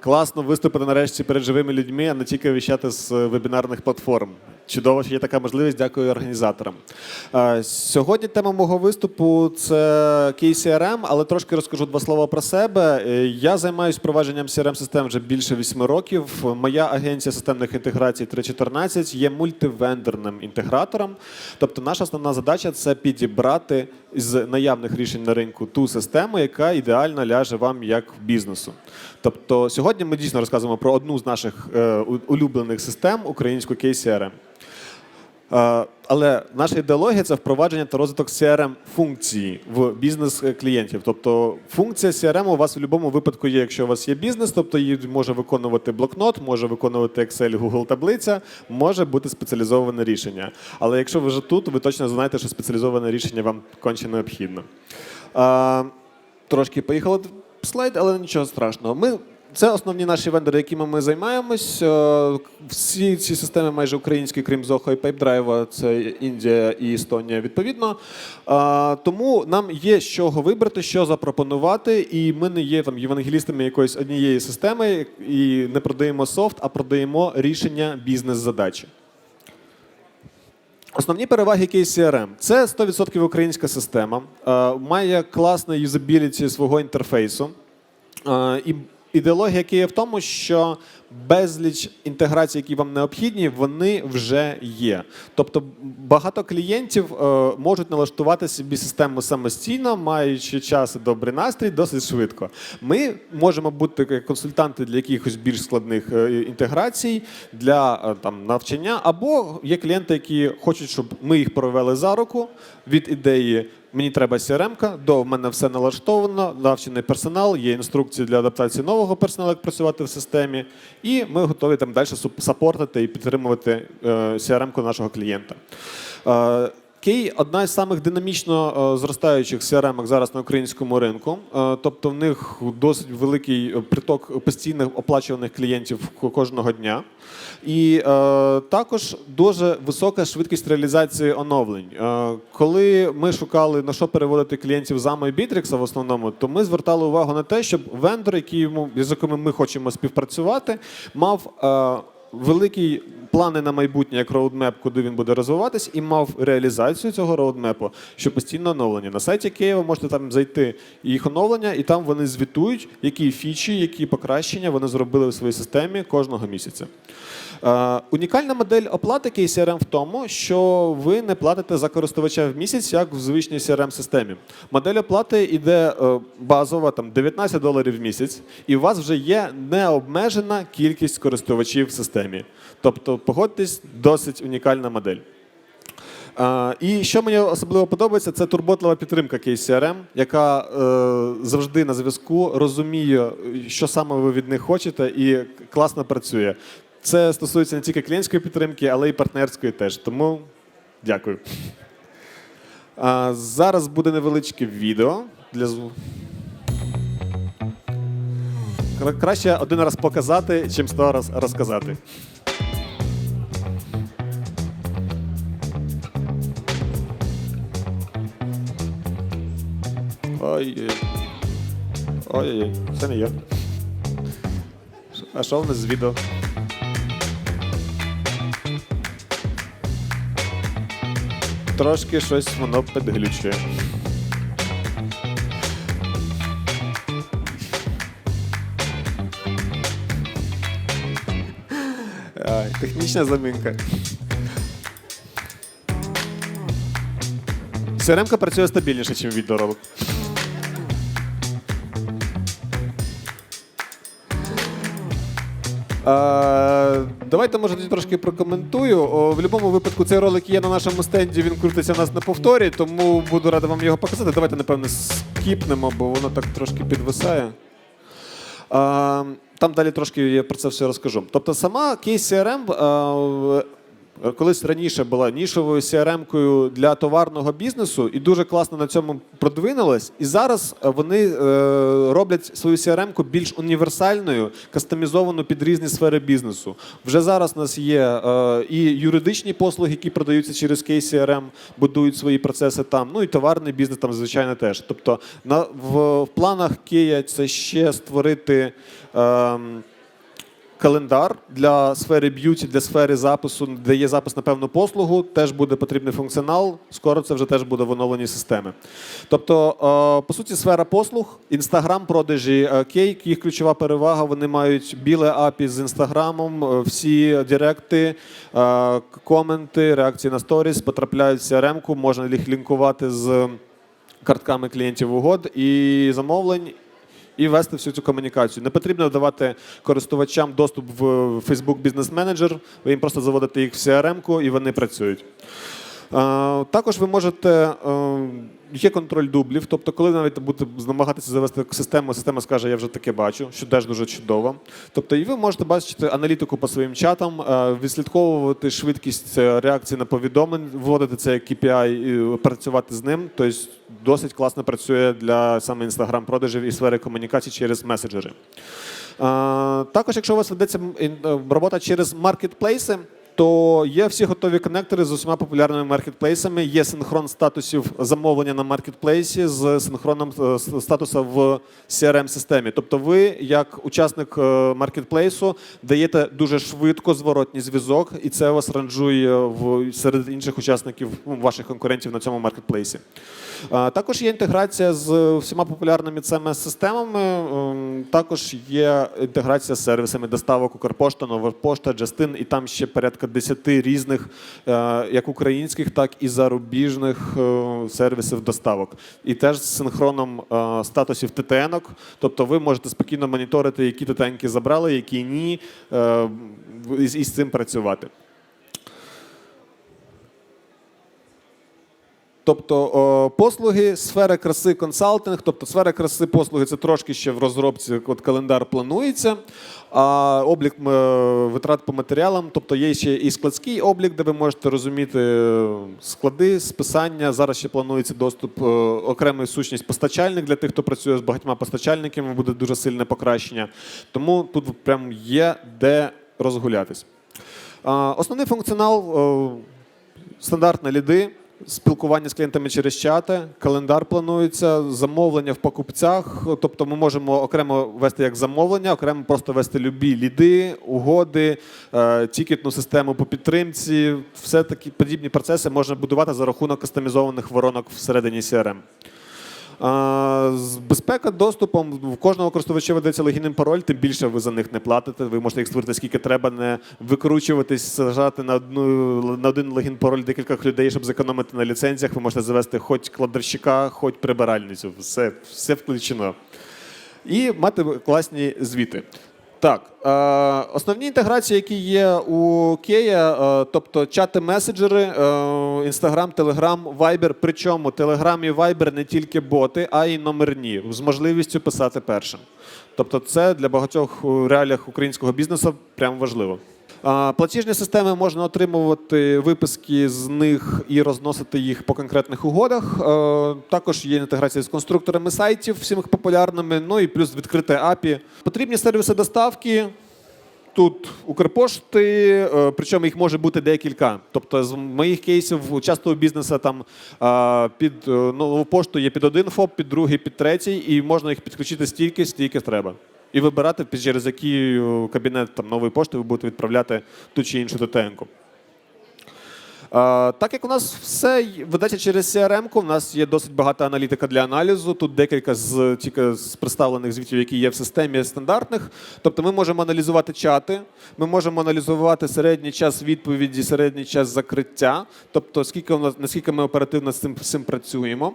класно виступити нарешті перед живими людьми, а не тільки віщати з вебінарних платформ. Чудово, що є така можливість. Дякую організаторам. Е, Сьогодні тема мого виступу це KCRM, але трошки розкажу два слова про себе. Е, Я займаюся впровадженням crm систем вже більше вісьми років. Моя агенція системних інтеграцій 314 є мультивендорним інтегратором. Тобто, наша основна задача це підібрати з наявних рішень на ринку ту систему, яка ідеально ляже вам як бізнесу. Тобто, сьогодні ми дійсно розказуємо про одну з наших е, улюблених систем українську KCRM. Е, Але наша ідеологія це впровадження та розвиток crm функції в бізнес клієнтів. Тобто функція CRM у вас в будь-якому випадку є, якщо у вас є бізнес, тобто її може виконувати блокнот, може виконувати Excel, Google таблиця, може бути спеціалізоване рішення. Але якщо ви вже тут, ви точно знаєте, що спеціалізоване рішення вам конче необхідно. Е, Трошки поїхали слайд, але нічого страшного. Ми це основні наші вендори, якими ми займаємось. Е, Всі ці системи майже українські, крім Zoho і PipeDrive, це Індія і Естонія відповідно. Е, Тому нам є з чого вибрати, що запропонувати, і ми не є там євангелістами якоїсь однієї системи і не продаємо софт, а продаємо рішення бізнес-задачі. Основні переваги KCRM – це 100% українська система, е, має класне юзабіліті свого інтерфейсу. І ідеологія Києва в тому, що безліч інтеграцій, які вам необхідні, вони вже є. Тобто багато клієнтів е, можуть налаштувати собі систему самостійно, маючи час і добрий настрій, досить швидко. Ми можемо бути консультанти для якихось більш складних е, інтеграцій, для е, там навчання, або є клієнти, які хочуть, щоб ми їх провели за руку від ідеї. Мені треба CRM-ка, до в мене все налаштовано, навчений персонал, є інструкції для адаптації нового персоналу, як працювати в системі, і ми готові там далі сапортити і підтримувати е, CRM-ку нашого клієнта. Кей одна з самих динамічно е, зростаючих CRM зараз на українському ринку. Е, Тобто в них досить великий приток постійних оплачуваних клієнтів кожного дня. І е, також дуже висока швидкість реалізації оновлень. Коли ми шукали на що переводити клієнтів з Bittrex в основному, то ми звертали увагу на те, щоб вендор, який йому, з якими ми хочемо співпрацювати, мав. Великі плани на майбутнє, як роудмеп, куди він буде розвиватись, і мав реалізацію цього роудмепу, що постійно оновлення. На сайті Києва можете там зайти їх оновлення, і там вони звітують, які фічі, які покращення вони зробили в своїй системі кожного місяця. Е, унікальна модель оплати KCRM в тому, що ви не платите за користувача в місяць, як в звичній CRM-системі. Модель оплати йде е, базова там 19 доларів в місяць, і у вас вже є необмежена кількість користувачів в системі. Тобто, погодьтесь, досить унікальна модель. Е, І що мені особливо подобається, це турботлива підтримка KCRM, яка е, завжди на зв'язку розуміє, що саме ви від них хочете, і класно працює. Це стосується не тільки клієнтської підтримки, але й партнерської теж. Тому дякую. А, зараз буде невеличке відео для зву. Краще один раз показати, чим сто раз розказати. Ой. Ой-ой-ой, це не я. А що в нас з відео? Трошки щось воно підглючує. Технічна замінка. CRM-ка працює стабільніше, ніж відеоролик. Е, Давайте може трошки прокоментую. О, В будь-якому випадку цей ролик є на нашому стенді, він крутиться у нас на повторі, тому буду радий вам його показати. Давайте, напевно, скіпнемо, бо воно так трошки підвисає. А, Там далі трошки я про це все розкажу. Тобто, сама кейс CRM колись раніше була нішовою CRM-кою для товарного бізнесу і дуже класно на цьому продвинулась. І зараз е, вони е, роблять свою CRM-ку більш універсальною, кастомізовану під різні сфери бізнесу. Вже зараз у нас є е, і юридичні послуги, які продаються через KCRM, будують свої процеси там. Ну і товарний бізнес там, звичайно, теж. Тобто на в, в планах Кія це ще створити. ем, Календар для сфери б'юті, для сфери запису, де є запис на певну послугу, теж буде потрібний функціонал. Скоро це вже теж буде в оновленій системі. Тобто, е, по суті, сфера послуг, інстаграм, продажі е, кейк, їх ключова перевага. Вони мають біле API з інстаграмом, е, всі директи, коменти, реакції на сторіс потрапляють в CRM-ку, можна їх лінкувати з картками клієнтів угод і замовлень і вести всю цю комунікацію. Не потрібно давати користувачам доступ в Facebook Business Manager, ви їм просто заводите їх в CRM-ку і вони працюють. Е, Також ви можете. е, Є контроль дублів, тобто, коли навіть будете намагатися завести систему, система скаже, я вже таке бачу, що теж дуже чудово. Тобто, і ви можете бачити аналітику по своїм чатам, е, відслідковувати швидкість реакції на повідомлень, вводити це як KPI і працювати з ним. Тобто досить класно працює для саме інстаграм продажів і сфери комунікації через меседжери. Також, якщо у вас ведеться робота через маркетплейси, то є всі готові коннектори з усіма популярними маркетплейсами. Є синхрон статусів замовлення на маркетплейсі з синхроном е, с- статуса в CRM-системі. Тобто, ви, як учасник е, маркетплейсу, даєте дуже швидко зворотній зв'язок, і це вас ранжує в серед інших учасників ну, ваших конкурентів на цьому маркетплейсі. Також є інтеграція з всіма популярними CMS-системами. Ем, Також є інтеграція з сервісами доставок Укрпошта, Новопошта, Джастин, і там ще порядка 10 різних, е, як українських, так і зарубіжних е, сервісів доставок. І теж з синхроном е, статусів ТТН-ок. Тобто ви можете спокійно моніторити, які ТТН-ки забрали, які ні, і з цим працювати. Тобто послуги, сфера краси, консалтинг, тобто сфера краси послуги це трошки ще в розробці, от календар планується. А облік е, витрат по матеріалам, тобто є ще і складський облік, де ви можете розуміти е, склади, списання. Зараз ще планується доступ е, окремий сущність постачальник для тих, хто працює з багатьма постачальниками, буде дуже сильне покращення. Тому тут прям є де розгулятись. Основний функціонал стандартні ліди, спілкування з клієнтами через чати, календар планується, замовлення в покупцях. Тобто ми можемо окремо вести як замовлення, окремо просто вести любі ліди, угоди, е, тікетну систему по підтримці. Все такі подібні процеси можна будувати за рахунок кастомізованих воронок всередині CRM. Безпека доступом в кожного користувача ведеться логінним пароль, тим більше ви за них не платите. Ви можете їх створити скільки треба, не викручуватись, сажати на одну на один логін пароль декількох людей, щоб зекономити на ліцензіях. Ви можете завести хоч кладерщика, хоч прибиральницю. Все, все включено. І мати класні звіти. Так, е, основні інтеграції, які є у Кея, е, тобто чати меседжери, Інстаграм, Instagram, Telegram, Viber. Причому Telegram і Viber не тільки боти, а й номерні з можливістю писати першим. Тобто, це для багатьох реаліях українського бізнесу прям важливо. Платіжні системи можна отримувати виписки з них і розносити їх по конкретних угодах. Е, Також є інтеграція з конструкторами сайтів, всіми популярними. Ну і плюс відкрите API. Потрібні сервіси доставки. Тут Укрпошти, е, причому їх може бути декілька. Тобто, з моїх кейсів у бізнесу там е, під нову пошту є під один ФОП, під другий, під третій, і можна їх підключити стільки, стільки треба. І вибирати, через який е, кабінет там, нової пошти ви будете відправляти ту чи іншу ТТН-ку. Так як у нас все ведеться через CRM, у нас є досить багато аналітика для аналізу. Тут декілька з тільки з представлених звітів, які є в системі стандартних. Тобто ми можемо аналізувати чати, ми можемо аналізувати середній час відповіді, середній час закриття, тобто скільки у нас наскільки ми оперативно з цим, з цим працюємо.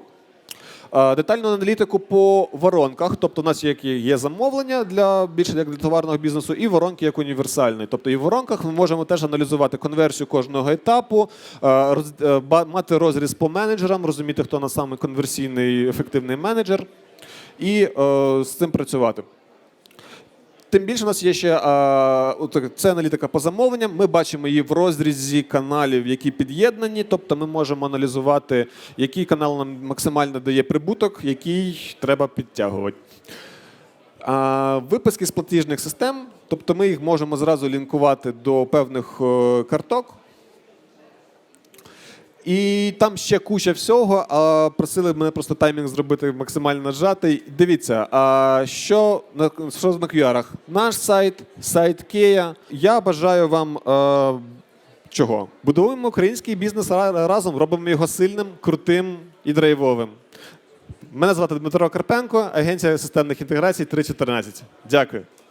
Е, Детальну аналітику по воронках, тобто у нас є, є замовлення для більше як для товарного бізнесу, і воронки як універсальні. Тобто і в воронках ми можемо теж аналізувати конверсію кожного етапу, е, роз- е, мати розріз по менеджерам, розуміти, хто на саме конверсійний ефективний менеджер, і з цим працювати. Тим більше у нас є ще це аналітика по замовленням. Ми бачимо її в розрізі каналів, які під'єднані. Тобто ми можемо аналізувати, який канал нам максимально дає прибуток, який треба підтягувати. Виписки з платіжних систем, тобто ми їх можемо зразу лінкувати до певних е, карток. І там ще куча всього. А просили мене просто таймінг зробити максимально нажатий. Дивіться, а що на що на QR? Наш сайт, сайт Kia. Я бажаю вам. е, Чого? Будуємо український бізнес разом, робимо його сильним, крутим і драйвовим. Мене звати Дмитро Карпенко, агенція системних інтеграцій 314. Дякую.